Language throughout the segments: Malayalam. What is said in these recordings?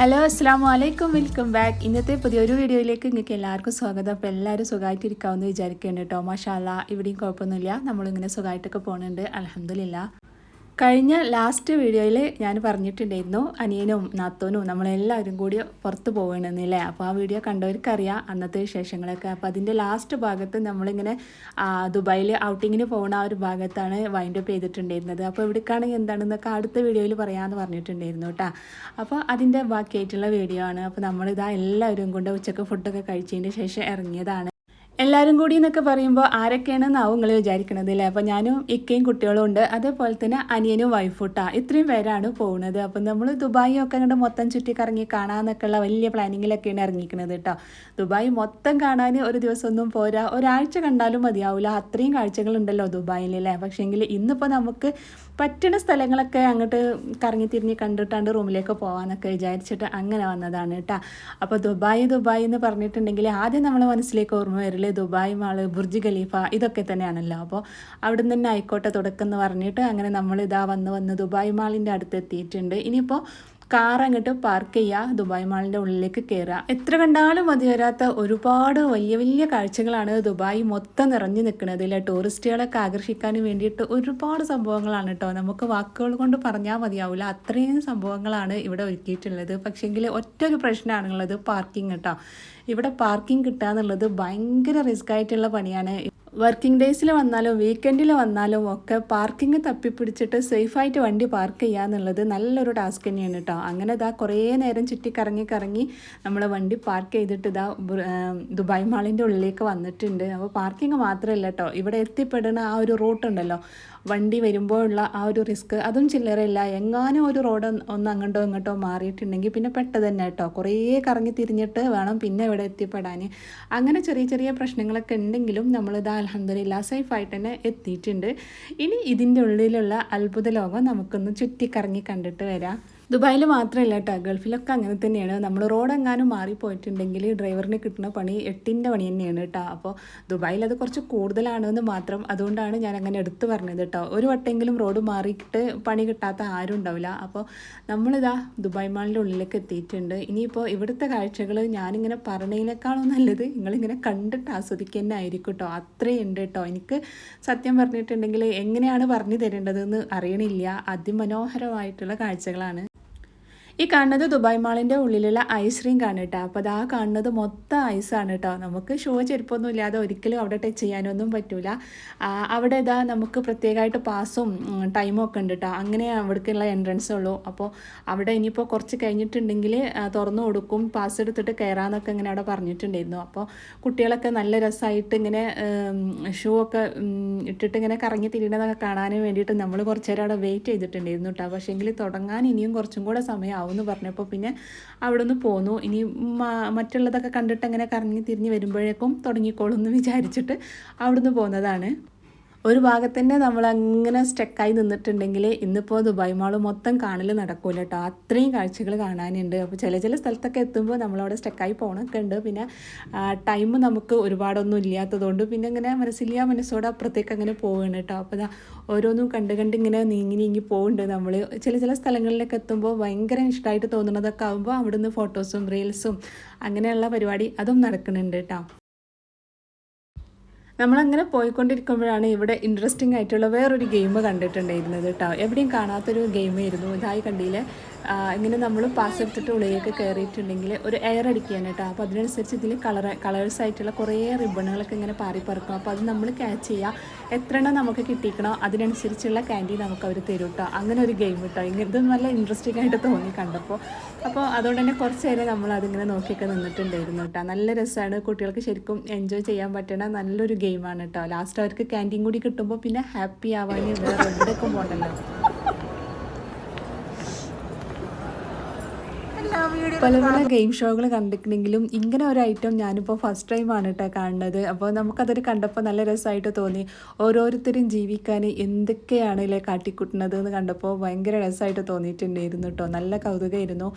ഹലോ അസ്സാം വലൈക്കും വെൽക്കം ബാക്ക് ഇന്നത്തെ പുതിയൊരു വീഡിയോയിലേക്ക് നിങ്ങൾക്ക് എല്ലാവർക്കും സ്വാഗതം. അപ്പോൾ എല്ലാവരും സുഖമായിട്ടിരിക്കാമെന്ന് വിചാരിക്കുന്നുണ്ട് കേട്ടോ. മഷാല ഇവിടെയും കുഴപ്പമൊന്നുമില്ല. നമ്മളിങ്ങനെ സുഖമായിട്ടൊക്കെ പോകുന്നുണ്ട് അലഹമില്ല കഴിഞ്ഞ ലാസ്റ്റ് വീഡിയോയിൽ ഞാൻ പറഞ്ഞിട്ടുണ്ടായിരുന്നു അനിയനും നാത്തോനും നമ്മളെല്ലാവരും കൂടി പുറത്ത് പോകണമെന്നില്ലേ അപ്പോൾ ആ വീഡിയോ കണ്ടവർക്കറിയാം അന്നത്തെ വിശേഷങ്ങളൊക്കെ. അപ്പോൾ അതിന്റെ ലാസ്റ്റ് ഭാഗത്ത് നമ്മളിങ്ങനെ ദുബായിൽ ഔട്ടിങ്ങിന് പോകുന്ന ആ ഒരു ഭാഗത്താണ് വൈൻഡ് അപ്പ് ചെയ്തിട്ടുണ്ടായിരുന്നത്. അപ്പോൾ ഇവിടേക്കാണെങ്കിൽ എന്താണെന്നൊക്കെ അടുത്ത വീഡിയോയിൽ പറയാമെന്ന് പറഞ്ഞിട്ടുണ്ടായിരുന്നു കേട്ടോ അപ്പോൾ അതിന്റെ ബാക്കിയായിട്ടുള്ള വീഡിയോ ആണ്. അപ്പോൾ നമ്മളിതാ എല്ലാവരും കൊണ്ട് ഉച്ചയ്ക്ക് ഫുഡൊക്കെ കഴിച്ചതിന് ശേഷം ഇറങ്ങിയതാണ്. എല്ലാവരും കൂടി എന്നൊക്കെ പറയുമ്പോൾ ആരൊക്കെയാണെന്നാവും നിങ്ങൾ വിചാരിക്കണത് അല്ലേ? അപ്പോൾ ഞാനും ഇക്കയും കുട്ടികളും ഉണ്ട്. അതേപോലെ തന്നെ അനിയനും വൈഫുട്ടാ ഇത്രയും പേരാണ് പോകുന്നത് അപ്പം നമ്മൾ ദുബായി ഒക്കെ അങ്ങോട്ട് മൊത്തം ചുറ്റി കറങ്ങി കാണാമെന്നൊക്കെ ഉള്ള വലിയ പ്ലാനിങ്ങിലൊക്കെയാണ് ഇറങ്ങിക്കുന്നത് കേട്ടോ ദുബായ് മൊത്തം കാണാൻ ഒരു ദിവസമൊന്നും പോരാ. ഒരാഴ്ച കണ്ടാലും മതിയാവില്ല അത്രയും കാഴ്ചകളുണ്ടല്ലോ ദുബായിൽ അല്ലേ പക്ഷേങ്കിൽ ഇന്നിപ്പോൾ നമുക്ക് പറ്റുന്ന സ്ഥലങ്ങളൊക്കെ അങ്ങോട്ട് കറങ്ങി തിരിഞ്ഞ് കണ്ടിട്ടാണ്ട് റൂമിലേക്ക് പോകാമെന്നൊക്കെ വിചാരിച്ചിട്ട് അങ്ങനെ വന്നതാണ് കേട്ടോ. അപ്പോൾ ദുബായ് ദുബായ് എന്ന് പറഞ്ഞിട്ടുണ്ടെങ്കിൽ ആദ്യം നമ്മൾ മനസ്സിലേക്ക് ഓർമ്മ വരില്ലേ? ദുബായ് മാൾ ബുർജ് ഖലീഫ ഇതൊക്കെ തന്നെയാണല്ലോ. അപ്പോൾ അവിടെ നിന്ന് തന്നെ ആയിക്കോട്ടെ തുടക്കം എന്ന് പറഞ്ഞിട്ട് അങ്ങനെ നമ്മൾ ഇതാ വന്ന് വന്ന് ദുബായ് മാളിന്റെ അടുത്ത് എത്തിയിട്ടുണ്ട്. ഇനിയിപ്പോൾ കാർ അങ്ങോട്ട് പാർക്ക് ചെയ്യുക ദുബായ് മാളിന്റെ ഉള്ളിലേക്ക് കയറുക എത്ര കണ്ടാലും മതി വരാത്ത ഒരുപാട് വലിയ വലിയ കാഴ്ചകളാണ് ദുബായ് മൊത്തം നിറഞ്ഞു നിൽക്കുന്നത്. ഇല്ല? ടൂറിസ്റ്റുകളൊക്കെ ആകർഷിക്കാൻ വേണ്ടിയിട്ട് ഒരുപാട് സംഭവങ്ങളാണ് കേട്ടോ നമുക്ക് വാക്കുകൾ കൊണ്ട് പറഞ്ഞാൽ മതിയാവില്ല അത്രയും സംഭവങ്ങളാണ് ഇവിടെ ഒരുക്കിയിട്ടുള്ളത്. പക്ഷേങ്കിൽ ഒറ്റ ഒരു പ്രശ്നമാണുള്ളത് പാർക്കിംഗ് കേട്ടോ ഇവിടെ പാർക്കിംഗ് കിട്ടുക എന്നുള്ളത് ഭയങ്കര റിസ്ക് ആയിട്ടുള്ള പണിയാണ്. വർക്കിംഗ് ഡേയ്സിൽ വന്നാലും വീക്കെൻഡിൽ വന്നാലും ഒക്കെ പാർക്കിംഗ് തപ്പിപ്പിടിച്ചിട്ട് സേഫായിട്ട് വണ്ടി പാർക്ക് ചെയ്യുക എന്നുള്ളത് നല്ലൊരു ടാസ്ക് തന്നെയാണ് കേട്ടോ. അങ്ങനെ ഇതാ കുറേ നേരം ചുറ്റി കറങ്ങി കറങ്ങി നമ്മൾ വണ്ടി പാർക്ക് ചെയ്തിട്ട് ഇതാ ദുബായ് മാളിന്റെ ഉള്ളിലേക്ക് വന്നിട്ടുണ്ട്. അപ്പോൾ പാർക്കിംഗ് മാത്രമല്ല കേട്ടോ. ഇവിടെ എത്തിപ്പെടുന്ന ആ ഒരു റൂട്ടുണ്ടല്ലോ വണ്ടി വരുമ്പോഴുള്ള ആ ഒരു റിസ്ക് അതും ചില്ലറയില്ല. എങ്ങാനും ഒരു റോഡ് ഒന്ന് അങ്ങോട്ടോ ഇങ്ങോട്ടോ മാറിയിട്ടുണ്ടെങ്കിൽ പിന്നെ പെട്ടെന്ന് തന്നെ കേട്ടോ. കുറേ കറങ്ങി തിരിഞ്ഞിട്ട് വേണം പിന്നെ ഇവിടെ എത്തിപ്പെടാൻ അങ്ങനെ ചെറിയ ചെറിയ പ്രശ്നങ്ങളൊക്കെ ഉണ്ടെങ്കിലും നമ്മളിത് അലഹദില്ല സേഫായിട്ട് തന്നെ എത്തിയിട്ടുണ്ട്. ഇനി ഇതിന്റെ ഉള്ളിലുള്ള അത്ഭുത ലോകം നമുക്കൊന്ന് ചുറ്റിക്കറങ്ങി കണ്ടിട്ട് വരാം. ദുബായിൽ മാത്രമല്ല കേട്ടോ ഗൾഫിലൊക്കെ അങ്ങനെ തന്നെയാണ്. നമ്മൾ റോഡ് എങ്ങാനും മാറിപ്പോയിട്ടുണ്ടെങ്കിൽ ഡ്രൈവറിന് കിട്ടുന്ന പണി എട്ടിന്റെ പണി തന്നെയാണ് കേട്ടോ അപ്പോൾ ദുബായിൽ അത് കുറച്ച് കൂടുതലാണെന്ന് മാത്രം അതുകൊണ്ടാണ് ഞാൻ അങ്ങനെ എടുത്തു പറഞ്ഞത് കേട്ടോ ഒരു വട്ടെങ്കിലും റോഡ് മാറിയിട്ട് പണി കിട്ടാത്ത ആരും ഉണ്ടാവില്ല. അപ്പോൾ നമ്മളിതാ ദുബായ് മാളിന്റെ ഉള്ളിലേക്ക് എത്തിയിട്ടുണ്ട്. ഇനിയിപ്പോൾ ഇവിടുത്തെ കാഴ്ചകൾ ഞാനിങ്ങനെ പറഞ്ഞതിനേക്കാളും നല്ലത് നിങ്ങളിങ്ങനെ കണ്ടിട്ട് ആസ്വദിക്കുക തന്നെ ആയിരിക്കും കേട്ടോ അത്രയും ഉണ്ട് കേട്ടോ എനിക്ക് സത്യം പറഞ്ഞിട്ടുണ്ടെങ്കിൽ എങ്ങനെയാണ് പറഞ്ഞു തരേണ്ടതെന്ന് അറിയണില്ല. അതിമനോഹരമായിട്ടുള്ള കാഴ്ചകളാണ്. ഈ കാണുന്നത് ദുബായ് മാളിന്റെ ഉള്ളിലുള്ള ഐസ് റിംഗ് ആണ് കേട്ടോ അപ്പോൾ അതാ കാണുന്നത് മൊത്തം ഐസാണ് കേട്ടോ നമുക്ക് ഷോ ചെരുപ്പൊന്നും ഇല്ലാതെ ഒരിക്കലും അവിടെ ടച്ച് ചെയ്യാനൊന്നും പറ്റൂല. ആ, അവിടെ ഇതാ നമുക്ക് പ്രത്യേകമായിട്ട് പാസും ടൈമും ഒക്കെ ഉണ്ട് കേട്ടോ അങ്ങനെ അവിടേക്കുള്ള എൻട്രൻസ് ഉള്ളൂ. അപ്പോൾ അവിടെ ഇനിയിപ്പോൾ കുറച്ച് കഴിഞ്ഞിട്ടുണ്ടെങ്കിൽ തുറന്നു കൊടുക്കും. പാസ് എടുത്തിട്ട് കയറാമെന്നൊക്കെ ഇങ്ങനെ അവിടെ പറഞ്ഞിട്ടുണ്ടായിരുന്നു. അപ്പോൾ കുട്ടികളൊക്കെ നല്ല രസമായിട്ട് ഇങ്ങനെ ഷൂ ഒക്കെ ഇട്ടിട്ട് ഇങ്ങനെ കറങ്ങി തിരിയണതൊക്കെ കാണാനും വേണ്ടിയിട്ട് നമ്മൾ കുറച്ച് നേരം അവിടെ വെയിറ്റ് ചെയ്തിട്ടുണ്ടായിരുന്നു കേട്ടോ പക്ഷേ എങ്കിൽ തുടങ്ങാൻ ഇനിയും കുറച്ചും കൂടെ സമയമാവും എന്ന് പറഞ്ഞപ്പോൾ പിന്നെ അവിടെ നിന്ന് പോന്നു. ഇനി മറ്റുള്ളതൊക്കെ കണ്ടിട്ട് അങ്ങനെ കറങ്ങി തിരിഞ്ഞ് വരുമ്പോഴേക്കും തുടങ്ങിക്കോളും എന്ന് വിചാരിച്ചിട്ട് അവിടെ നിന്ന് പോകുന്നതാണ് ഒരു ഭാഗത്ത് തന്നെ നമ്മൾ അങ്ങനെ സ്റ്റക്കായി നിന്നിട്ടുണ്ടെങ്കിൽ ഇന്നിപ്പോൾ ദുബായ് മാൾ മൊത്തം കാണൽ നടക്കൂല കേട്ടോ അത്രയും കാഴ്ചകൾ കാണാനുണ്ട്. അപ്പോൾ ചില ചില സ്ഥലത്തൊക്കെ എത്തുമ്പോൾ നമ്മളവിടെ സ്റ്റക്കായി പോകണമൊക്കെ ഉണ്ട് പിന്നെ ടൈം നമുക്ക് ഒരുപാടൊന്നും ഇല്ലാത്തതുകൊണ്ട് പിന്നെ ഇങ്ങനെ മനസ്സില്ല മനസ്സോടെ അപ്പുറത്തേക്ക് അങ്ങനെ പോവുകയാണ് കേട്ടോ അപ്പോൾ ഓരോന്നും കണ്ട് കണ്ട് ഇങ്ങനെ നീങ്ങി നീങ്ങി പോകുന്നുണ്ട് നമ്മൾ ചില ചില സ്ഥലങ്ങളിലൊക്കെ എത്തുമ്പോൾ ഭയങ്കര ഇഷ്ടമായിട്ട് തോന്നുന്നതൊക്കെ ആകുമ്പോൾ അവിടുന്ന് ഫോട്ടോസും റീൽസും അങ്ങനെയുള്ള പരിപാടി അതും നടക്കുന്നുണ്ട് കേട്ടോ നമ്മളങ്ങനെ പോയിക്കൊണ്ടിരിക്കുമ്പോഴാണ് ഇവിടെ ഇൻട്രസ്റ്റിംഗ് ആയിട്ടുള്ള വേറൊരു ഗെയിം കണ്ടിട്ടുണ്ടായിരുന്നത് കേട്ടോ എവിടെയും കാണാത്തൊരു ഗെയിമായിരുന്നു ഇതായി കണ്ടില്ലേ? ആ, ഇങ്ങനെ നമ്മൾ പാസ് എടുത്തിട്ട് ഉള്ളിലേക്ക് കയറിയിട്ടുണ്ടെങ്കിൽ ഒരു എയർ അടിക്കുകയാണ് കേട്ടോ. അപ്പോൾ അതിനനുസരിച്ച് ഇതിൽ കളർ കളേഴ്സ് ആയിട്ടുള്ള കുറേ റിബണുകളൊക്കെ ഇങ്ങനെ പാറി പറക്കും. അപ്പോൾ അത് നമ്മൾ ക്യാച്ച് ചെയ്യുക എത്ര എണ്ണം നമുക്ക് കിട്ടിക്കണോ അതിനനുസരിച്ചുള്ള ക്യാൻഡി നമുക്ക് അവർ തരും കേട്ടോ. അങ്ങനെ ഒരു ഗെയിം കേട്ടോ. ഇത് നല്ല ഇൻട്രസ്റ്റിംഗ് ആയിട്ട് തോന്നി കണ്ടപ്പോൾ അപ്പോൾ അതുകൊണ്ട് തന്നെ കുറച്ച് നേരം നമ്മൾ അതിങ്ങനെ നോക്കിയൊക്കെ നിന്നിട്ടുണ്ടായിരുന്നു കേട്ടോ. നല്ല രസമാണ് കുട്ടികൾക്ക് ശരിക്കും എൻജോയ് ചെയ്യാൻ പറ്റണ നല്ലൊരു ഗെയിമാണ് കേട്ടോ. ലാസ്റ്റ് അവർക്ക് ക്യാന്റീൻ കൂടി കിട്ടുമ്പോൾ പിന്നെ ഹാപ്പി ആവാനും വേറെ എന്തൊക്കെ പോകണ്ടല്ലോ പല പല ഗെയിം ഷോകൾ കണ്ടിട്ടുണ്ടെങ്കിലും ഇങ്ങനെ ഒരു ഐറ്റം ഞാനിപ്പോൾ ഫസ്റ്റ് ടൈമാണ് കേട്ടോ കാണുന്നത്. അപ്പോൾ നമുക്കതൊരു കണ്ടപ്പോൾ നല്ല രസമായിട്ട് തോന്നി. ഓരോരുത്തരും ജീവിക്കാൻ എന്തൊക്കെയാണ് ഇല്ലേ കാട്ടിക്കൂട്ടുന്നത് എന്ന് കണ്ടപ്പോൾ ഭയങ്കര രസമായിട്ട് തോന്നിയിട്ടുണ്ടായിരുന്നു കേട്ടോ നല്ല കൗതുകമായിരുന്നു.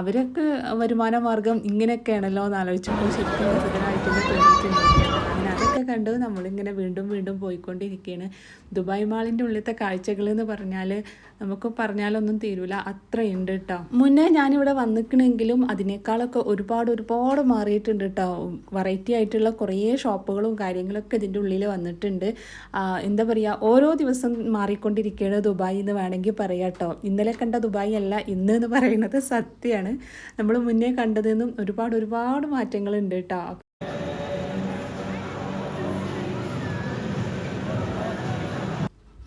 അവരൊക്കെ വരുമാന മാർഗം ഇങ്ങനെയൊക്കെയാണല്ലോ എന്ന് ആലോചിച്ചപ്പോൾ ശരിക്കും രസകരമായിട്ടുണ്ട് തോന്നിയിട്ടുണ്ടായിരുന്നു കണ്ട് നമ്മളിങ്ങനെ വീണ്ടും വീണ്ടും പോയിക്കൊണ്ടിരിക്കുകയാണ് ദുബായ് മാളിന്റെ ഉള്ളിലത്തെ കാഴ്ചകൾ എന്ന് പറഞ്ഞാൽ നമുക്ക് പറഞ്ഞാലൊന്നും തീരൂല. അത്രയുണ്ട് കേട്ടോ മുന്നേ ഞാനിവിടെ വന്നിക്കണമെങ്കിലും അതിനേക്കാളൊക്കെ ഒരുപാട് ഒരുപാട് മാറിയിട്ടുണ്ട് കേട്ടോ വെറൈറ്റി ആയിട്ടുള്ള കുറേ ഷോപ്പുകളും കാര്യങ്ങളൊക്കെ ഇതിന്റെ ഉള്ളിൽ വന്നിട്ടുണ്ട്. എന്താ പറയുക ഓരോ ദിവസം മാറിക്കൊണ്ടിരിക്കുകയാണ് ദുബായ് എന്ന് വേണമെങ്കിൽ പറയാം കേട്ടോ ഇന്നലെ കണ്ട ദുബായ് അല്ല ഇന്ന് എന്ന് പറയുന്നത് സത്യമാണ്. നമ്മൾ മുന്നേ കണ്ടതെന്നും ഒരുപാട് ഒരുപാട് മാറ്റങ്ങളുണ്ട് കേട്ടോ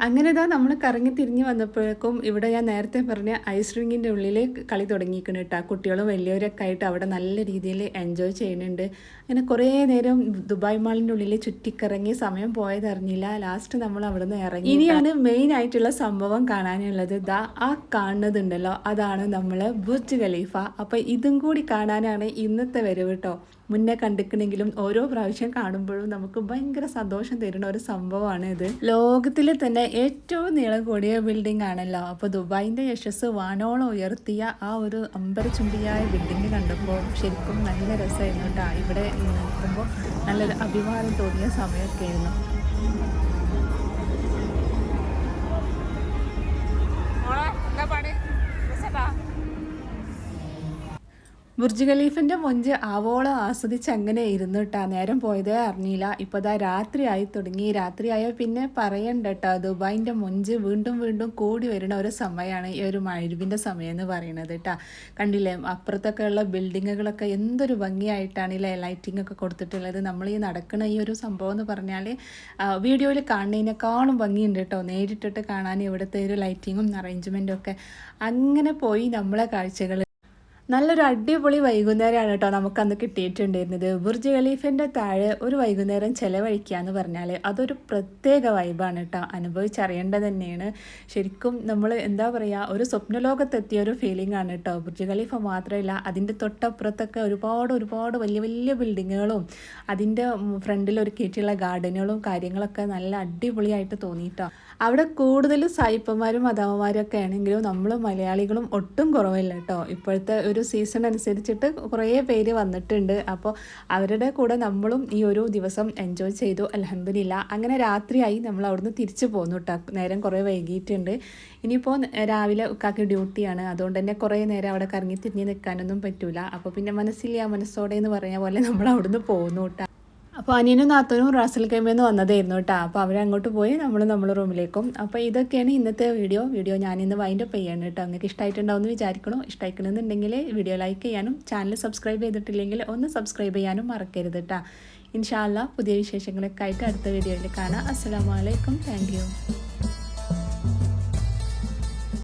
അങ്ങനെ ഇതാ നമ്മൾ കറങ്ങി തിരിഞ്ഞ് വന്നപ്പോഴേക്കും ഇവിടെ ഞാൻ നേരത്തെ പറഞ്ഞ ഐസ് റിങ്ങിന്റെ ഉള്ളിൽ കളി തുടങ്ങിയിരിക്കണം കേട്ടോ കുട്ടികളും വലിയവരൊക്കെ ആയിട്ട് അവിടെ നല്ല രീതിയിൽ എൻജോയ് ചെയ്യുന്നുണ്ട്. അങ്ങനെ കുറേ നേരം ദുബായ് മാളിന്റെ ഉള്ളിൽ ചുറ്റിക്കറങ്ങി സമയം പോയതറിഞ്ഞില്ല ലാസ്റ്റ് നമ്മൾ അവിടെ നിന്ന് ഇറങ്ങി. ഇനിയാണ് മെയിൻ ആയിട്ടുള്ള സംഭവം കാണാനുള്ളത്. ദാ ആ കാണുന്നതുണ്ടല്ലോ. അതാണ് നമ്മൾ ബുർജ് ഖലീഫ. അപ്പോൾ ഇതും കൂടി കാണാനാണ് ഇന്നത്തെ വരവ് കേട്ടോ മുന്നേ കണ്ടിക്കണെങ്കിലും ഓരോ പ്രാവശ്യം കാണുമ്പോഴും നമുക്ക് ഭയങ്കര സന്തോഷം തരുന്ന ഒരു സംഭവമാണ് ഇത്. ലോകത്തിൽ തന്നെ ഏറ്റവും നീളം കൂടിയ ബിൽഡിംഗ് ആണല്ലോ. അപ്പോൾ ദുബായിന്റെ യശസ് വാനോളം ഉയർത്തിയ ആ ഒരു അമ്പരചുംബിയായ ബിൽഡിംഗ് കണ്ടപ്പോൾ ശരിക്കും നല്ല രസമായിരുന്നു കേട്ടോ. ഇവിടെ നിൽക്കുമ്പോൾ നല്ലൊരു അഭിമാനം തോന്നിയ സമയമൊക്കെ ആയിരുന്നു ബുർജ് ഖലീഫിന്റെ മൊഞ്ച് ആവോളം ആസ്വദിച്ച് അങ്ങനെ ഇരുന്നു കേട്ടാ നേരം പോയതേ അറിഞ്ഞില്ല. ഇപ്പോൾ ദാ രാത്രിയായി തുടങ്ങി. രാത്രിയായ പിന്നെ പറയണ്ട കേട്ടോ ദുബായിന്റെ മൊഞ്ച് വീണ്ടും വീണ്ടും കൂടി വരുന്ന ഒരു സമയമാണ് ഈ ഒരു മഴവിന്റെ സമയം എന്ന് പറയുന്നത് കേട്ടാ കണ്ടില്ലേ? അപ്പുറത്തൊക്കെ ഉള്ള ബിൽഡിങ്ങുകളൊക്കെ എന്തൊരു ഭംഗിയായിട്ടാണ് ഇല്ലേ? ലൈറ്റിംഗ് ഒക്കെ കൊടുത്തിട്ടുള്ളത്. നമ്മൾ ഈ നടക്കുന്ന ഈ ഒരു സംഭവം എന്ന് പറഞ്ഞാൽ വീഡിയോയിൽ കാണുന്നതിനേക്കാളും ഭംഗിയുണ്ട് കേട്ടോ നേരിട്ടിട്ട് കാണാൻ ഇവിടുത്തെ ഒരു ലൈറ്റിങ്ങും അറേഞ്ച്മെന്റും ഒക്കെ. അങ്ങനെ പോയി നമ്മളെ കാഴ്ചകൾ നല്ലൊരു അടിപൊളി വൈകുന്നേരമാണ് കേട്ടോ നമുക്ക് അന്ന് കിട്ടിയിട്ടുണ്ടായിരുന്നത്. ബുർജ് ഖലീഫിന്റെ താഴെ ഒരു വൈകുന്നേരം ചിലവഴിക്കുക എന്ന് പറഞ്ഞാൽ അതൊരു പ്രത്യേക വൈബാണ് കേട്ടോ. അനുഭവിച്ചറിയേണ്ടത് തന്നെയാണ്. ശരിക്കും നമ്മൾ എന്താ പറയുക ഒരു സ്വപ്നലോകത്തെത്തിയ ഒരു ഫീലിംഗ് ആണ് കേട്ടോ. ബുർജ് ഖലീഫ മാത്രമല്ല അതിന്റെ തൊട്ടപ്പുറത്തൊക്കെ ഒരുപാട് ഒരുപാട് വലിയ വലിയ ബിൽഡിങ്ങുകളും അതിന്റെ ഫ്രണ്ടിൽ ഒരുക്കിയിട്ടുള്ള ഗാർഡനുകളും കാര്യങ്ങളൊക്കെ നല്ല അടിപൊളിയായിട്ട് തോന്നിയിട്ടോ. അവിടെ കൂടുതൽ സായിപ്പന്മാരും മദാമ്മമാരും ഒക്കെ ആണെങ്കിലും നമ്മൾ മലയാളികളും ഒട്ടും കുറവില്ല കേട്ടോ. ഇപ്പോഴത്തെ ഒരു സീസൺ അനുസരിച്ചിട്ട് കുറേ പേര് വന്നിട്ടുണ്ട്. അപ്പോൾ അവരുടെ കൂടെ നമ്മളും ഈ ഒരു ദിവസം എൻജോയ് ചെയ്തു. അലഹമില്ല അങ്ങനെ രാത്രിയായി നമ്മൾ അവിടുന്ന് തിരിച്ചു പോന്നു കേട്ടോ നേരം കുറേ വൈകിയിട്ടുണ്ട്. ഇനിയിപ്പോൾ രാവിലെ ഉക്കാക്ക് ഡ്യൂട്ടിയാണ്. അതുകൊണ്ട് തന്നെ കുറേ നേരം അവിടെ കറങ്ങി തിരിഞ്ഞ് നിൽക്കാനൊന്നും പറ്റൂല. അപ്പോൾ പിന്നെ മനസ്സില്ല മനസ്സോടെ എന്ന് പറഞ്ഞ പോലെ നമ്മൾ അവിടുന്ന് പോന്നു കേട്ടോ അപ്പോൾ അനിയനും നാത്തനും റാസൽ കൈമെന്ന് വന്നതായിരുന്നു കേട്ടോ അപ്പോൾ അവരങ്ങോട്ട് പോയി നമ്മൾ നമ്മുടെ റൂമിലേക്കും. അപ്പോൾ ഇതൊക്കെയാണ് ഇന്നത്തെ വീഡിയോ. വീഡിയോ ഞാനിന്ന് വൈൻഡപ്പ് ചെയ്യാണ് കേട്ടോ നിങ്ങൾക്ക് ഇഷ്ടമായിട്ടുണ്ടാവുമെന്ന് വിചാരിക്കണോ. ഇഷ്ടമായിക്കണമെന്നുണ്ടെങ്കിൽ വീഡിയോ ലൈക്ക് ചെയ്യാനും ചാനൽ സബ്സ്ക്രൈബ് ചെയ്തിട്ടില്ലെങ്കിൽ ഒന്ന് സബ്സ്ക്രൈബ് ചെയ്യാനും മറക്കരുത് കേട്ടോ ഇൻഷാല്ല പുതിയ വിശേഷങ്ങളൊക്കെ ആയിട്ട് അടുത്ത വീഡിയോയിൽ കാണാം. അസ്സാം വലൈക്കും താങ്ക്